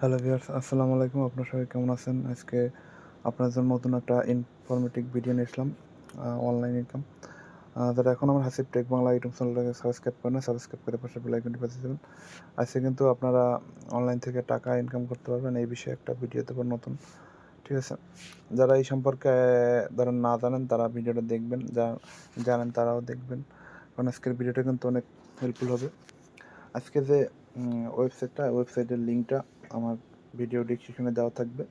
Hello viewers, আসসালামু আলাইকুম। আপনার সবাই কেমন আছেন? আজকে আপনার জন্য নতুন একটা ইনফরমেটিভ ভিডিও নিয়ে আসলাম অনলাইন ইনকাম যারা এখন আমার হাসিব টেক বাংলা ইউটিউব চ্যানেলটাকে সাবস্ক্রাইব করেন সাবস্ক্রাইব করে পাশে বেল আইকনটি বাজিয়ে দেবেন। আজকে কিন্তু আপনারা অনলাইন থেকে টাকা ইনকাম করতে পারবেন, এই বিষয়ে একটা ভিডিও দেবো নতুন। ঠিক আছে? যারা এই সম্পর্কে যারা না জানেন, তারা ভিডিওটা দেখবেন। যা জানেন তারাও দেখবেন। কারণ আজকের ভিডিওটা কিন্তু অনেক হেল্পফুল হবে। আজকে যে ওয়েবসাইটটা ওয়েবসাইটের লিঙ্কটা আমার ভিডিও ডিসক্রিপশনে দেওয়া থাকবে।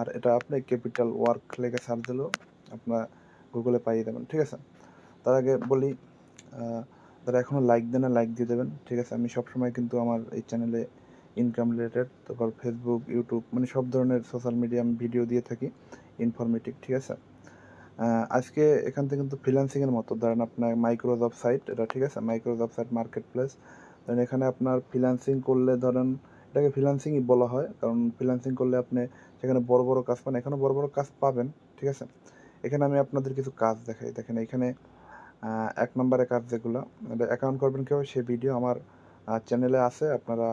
আর এটা আপনি ক্যাপিটাল ওয়ার্ক লেগে সার্চ দিলেও আপনার গুগলে পাইয়ে দেবেন, ঠিক আছে? তার আগে বলি যারা এখনও লাইক দেন না লাইক দিয়ে দেবেন, ঠিক আছে? আমি সবসময় কিন্তু আমার এই চ্যানেলে ইনকাম রিলেটেড তারপর ফেসবুক ইউটিউব মানে সব ধরনের সোশ্যাল মিডিয়া আমি ভিডিও দিয়ে থাকি ইনফরমেটিভ ঠিক আছে? আজকে এখান থেকে কিন্তু ফ্রিল্যান্সিংয়ের মতো। ধরেন আপনার মাইক্রোজব সাইট এটা ঠিক আছে? মাইক্রোজব সাইট মার্কেট প্লেস ধরেন এখানে আপনার ফ্রিল্যান্সিং করলে ধরেন, এটাকে ফ্রিল্যান্সিংই বলা হয়। কারণ ফ্রিল্যান্সিং করলে আপনি সেখানে বড় বড় কাজ পান এখানে বড় বড় কাজ পাবেন, ঠিক আছে? এখানে আমি আপনাদের কিছু কাজ দেখাই। দেখেন এখানে এক নম্বরে কাজ যেগুলো অ্যাকাউন্ট করবেন কেউ সে ভিডিও আমার চ্যানেলে আছে, আপনারা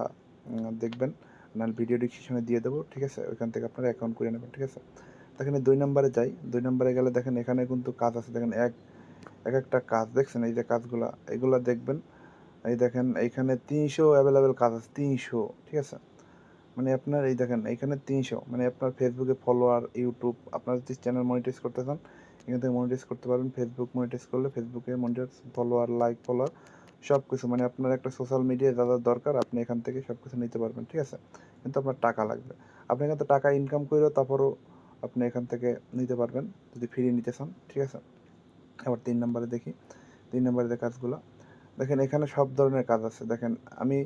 দেখবেন। নাহলে ভিডিও ডিসক্রিপশনে দিয়ে দেবো, ঠিক আছে? ওইখান থেকে আপনারা অ্যাকাউন্ট করে নেবেন, ঠিক আছে? দেখেন দুই নম্বরে যাই। দুই নম্বরে গেলে দেখেন এখানে কিন্তু কাজ আছে। দেখেন এক এক একটা কাজ, দেখছেন? এই যে কাজগুলো, এগুলো দেখবেন। এই দেখেন, এইখানে তিনশো অ্যাভেলেবেল কাজ আছে, তিনশো, ঠিক আছে? মানে আপনার, এই দেখেন, এইখানে তিনশো মানে আপনার ফেসবুকে ফলোয়ার ইউটিউব আপনার যদি চ্যানেল মনিটাইজ করতে চান, এখান থেকে মনিটাইজ করতে পারবেন ফেসবুক মনিটাইজ করলে ফেসবুকে মনিটাইজ ফলোয়ার লাইক ফলোয়ার সব কিছু মানে আপনার একটা সোশ্যাল মিডিয়ায় যা যা দরকার, আপনি এখান থেকে সব কিছু নিতে পারবেন, ঠিক আছে? কিন্তু আপনার টাকা লাগবে। আপনি এখান টাকা ইনকাম করেও তারপরও আপনি এখান থেকে নিতে পারবেন, যদি ফ্রি নিতে চান, ঠিক আছে? আবার তিন নম্বরে দেখি, তিন নম্বরে যে কাজগুলো দেখেন, এখানে সব ধরনের কাজ আছে। দেখেন, আমি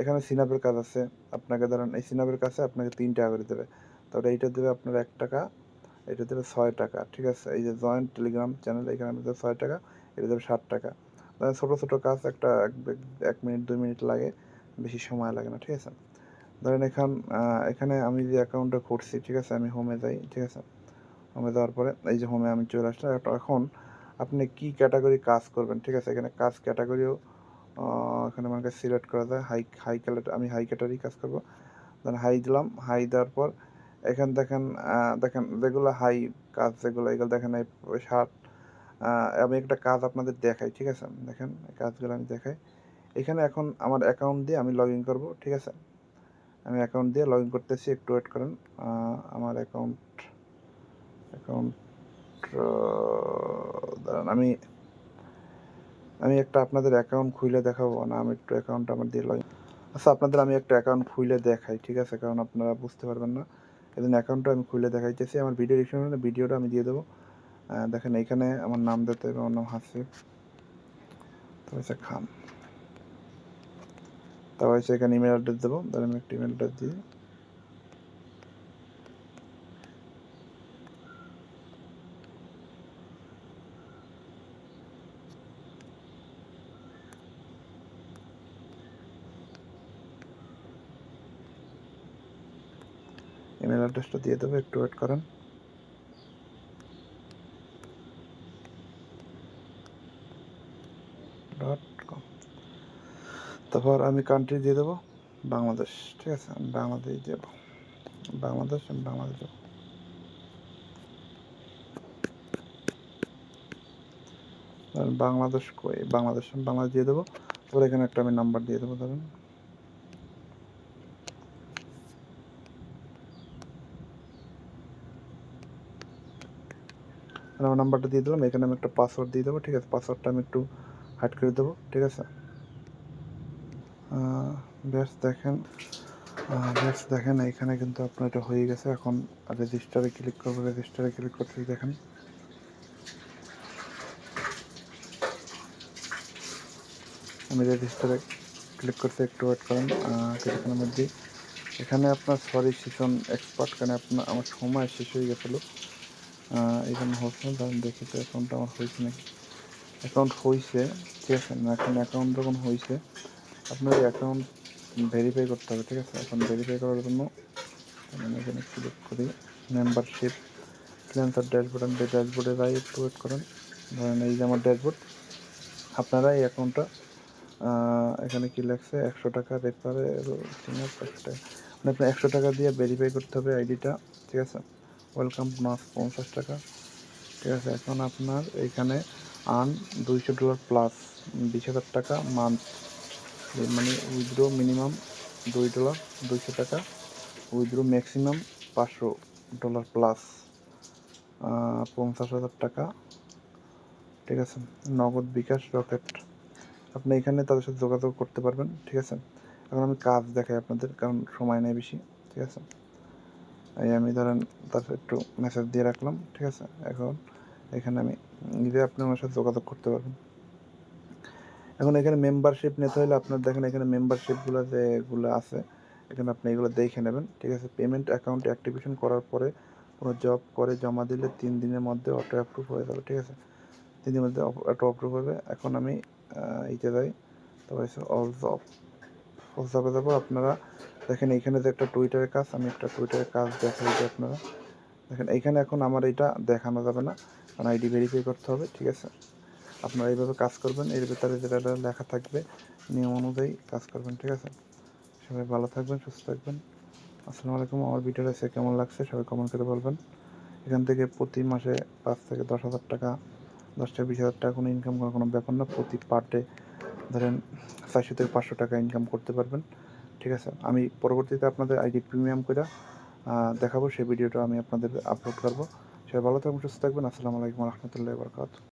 এখানে সিনাপের কাজ আছে। আপনাকে ধরেন, এই সিনাপের কাছে আপনাকে তিন টাকা করে দেবে। তারপরে এইটা দেবে আপনার এক টাকা এটা দেবে ছয় টাকা, ঠিক আছে? এই যে জয়েন্ট টেলিগ্রাম চ্যানেল, এখানে দেবে ছয় টাকা, এটা দেবে ষাট টাকা। ছোটো ছোটো কাজ একটা এক মিনিট, দুই মিনিট লাগে, বেশি সময় লাগে না, ঠিক আছে? ধরেন এখান এখানে আমি যে অ্যাকাউন্টটা করছি ঠিক আছে? আমি হোমে যাই, ঠিক আছে? হোমে যাওয়ার পরে এই যে হোমে আমি চলে আসলাম। এখন আপনি কি ক্যাটাগরি কাজ করবেন? ঠিক আছে, এখানে কাজ ক্যাটাগরিও এখানে আমাকে সিলেক্ট করা যায়। হাই হাই ক্যালেট আমি হাই ক্যাটাগরি কাজ করব। দেন হাই দিলাম হাই দেওয়ার পর এখানে দেখেন দেখেন যেগুলো হাই কাজ, যেগুলো, এগুলো দেখেন এই শার্ট আমি একটা কাজ আপনাদের দেখাই, ঠিক আছে? দেখেন কাজগুলো আমি দেখাই। এখানে এখন আমার অ্যাকাউন্ট দিয়ে আমি লগ ইন করব, ঠিক আছে? আমি অ্যাকাউন্ট দিয়ে লগ ইন করতেছি, একটু ওয়েট করেন। আমার অ্যাকাউন্ট অ্যাকাউন্ট দাঁড়ান, আমি আমি একটা আপনাদের অ্যাকাউন্ট খুলে দেখাবো। না, আমি একটু অ্যাকাউন্ট আমার দিয়ে লগ আচ্ছা আপনাদের আমি একটা অ্যাকাউন্ট খুলে দেখাই, ঠিক আছে? কারণ আপনারা বুঝতে পারবেন না। জন্য অ্যাকাউন্টটা আমি খুলে দেখাইতেছি। আমার ভিডিও ডিসক্রিপশনে ভিডিওটা আমি দিয়ে দেবো। দেখেন, এইখানে আমার নাম দিতে হবে, আমার নাম হাসিফ তো হচ্ছে খান। তারপর হচ্ছে এখানে ইমেল অ্যাড্রেস দেবো। তাহলে আমি একটা ইমেল অ্যাড্রেস দিয়ে ইমেল অ্যাড্রেসটা দিয়ে দেবো, একটু ওয়েট করেন। তারপর আমি কান্ট্রি দিয়ে দেবো, বাংলাদেশ, ঠিক আছে? আমি বাংলাদেশ দেব। বাংলাদেশ, আমি বাংলাদেশ দেবো। বাংলাদেশ কই? বাংলাদেশ বাংলাদেশ দিয়ে দেবো। তারপর এখানে একটা আমি নাম্বার দিয়ে দেবো, ধরেন। আমার নাম্বারটা দিয়ে দিলাম, এখানে আমি একটা পাসওয়ার্ড দিয়ে দেবো, ঠিক আছে? পাসওয়ার্ডটা আমি একটু হাইড করে দেবো, ঠিক আছে? ব্যাস দেখেন ব্যাস দেখেন, এখানে কিন্তু আপনার এটা হয়ে গেছে। এখন রেজিস্টারে ক্লিক করব রেজিস্টারে ক্লিক করতে দেখেন। আমি রেজিস্টারে ক্লিক করতে একটু ওয়েট করেন কিছুক্ষণের মধ্যেই। এখানে আপনার সরি সেশন এক্সপার্ট কারণে আপনার, আমার সময় শেষ হয়ে গেছিল। এখানে হচ্ছে না ধরেন দেখি তো অ্যাকাউন্টটা আমার হয়েছে নাকি। অ্যাকাউন্ট হয়েছে, ঠিক আছে, না, এখন অ্যাকাউন্ট যখন হয়েছে আপনার অ্যাকাউন্ট ভেরিফাই করতে হবে, ঠিক আছে? এখন ভেরিফাই করার জন্য আমি এখানে সিলেক্ট করি মেম্বারশিপ ফ্রিল্যান্সার ড্যাশবোর্ড আমি ড্যাশবোর্ডে যাই একটু ওয়েট করেন। ধরেন এই যে আমার ড্যাশবোর্ড আপনারা এই অ্যাকাউন্টটা এখানে কি লাগছে একশো টাকা রেফারে মানে আপনার একশো টাকা দিয়ে ভেরিফাই করতে হবে আইডিটা ঠিক আছে? ওয়েলকাম, বোনাস পঞ্চাশ টাকা। ঠিক আছে, এখন আপনার এইখানে আন দুইশো ডলার প্লাস বিশ হাজার টাকা মান্থ। মানে উইথড্রো মিনিমাম দুই ডলার, দুইশো টাকা। উইথড্রো ম্যাক্সিমাম পাঁচশো ডলার প্লাস পঞ্চাশ হাজার টাকা। ঠিক আছে, নগদ বিকাশ রকেট। আপনি এখানে তাদের সাথে যোগাযোগ করতে পারবেন, ঠিক আছে। এখন আমি কাজ দেখাই আপনাদের, কারণ সময় নেই বেশি, ঠিক আছে। এই আমি ধরেন তারপর একটু মেসেজ দিয়ে রাখলাম, ঠিক আছে? এখন এখানে আমি নিজে আপনি আমার সাথে যোগাযোগ করতে পারবেন। এখন এখানে মেম্বারশিপ নিতে হলে আপনার দেখেন এখানে মেম্বারশিপগুলো যেগুলো আছে, এখানে আপনি এগুলো দেখে নেবেন, ঠিক আছে? পেমেন্ট অ্যাকাউন্ট অ্যাক্টিভেশন করার পরে কোনো জব করে জমা দিলে তিন দিনের মধ্যে অটো অ্যাপ্রুভ হয়ে যাবে, ঠিক আছে? তিন দিনের মধ্যে অটো অ্যাপ্রুভ হবে। এখন আমি ইতে যাই তবে অল জব জবে যাব আপনারা দেখেন, এইখানে যে একটা টুইটারের কাজ, আমি একটা টুইটারের কাজ দেখাই যে আপনারা। দেখেন, এইখানে এখন আমার এটা দেখানো যাবে না। কারণ আইডি ভেরিফাই করতে হবে, ঠিক আছে? আপনারা এইভাবে কাজ করবেন, এর ভিতরে যেটা লেখা থাকবে, নিয়ম অনুযায়ী কাজ করবেন, ঠিক আছে? সবাই ভালো থাকবেন, সুস্থ থাকবেন। আসসালামু আলাইকুম, আমার ভিডিওটা এসে কেমন লাগছে সবাই কমেন্ট করে বলবেন। এখান থেকে প্রতি মাসে পাঁচ থেকে দশ হাজার টাকা, দশ থেকে বিশ হাজার টাকা কোনো ইনকাম করার কোনো ব্যাপার না। প্রতি পার ডে ধরেন চারশো থেকে পাঁচশো টাকা ইনকাম করতে পারবেন। ঠিক আছে? আমি পরবর্তীতে আপনাদের আইডি প্রিমিয়াম করে দেখাবো, সেই ভিডিওটা আমি আপনাদের আপলোড করব। সবাই ভালো থাকবেন, সুস্থ থাকবেন। আসসালামু আলাইকুম রহমতুল্লাহ বরকাত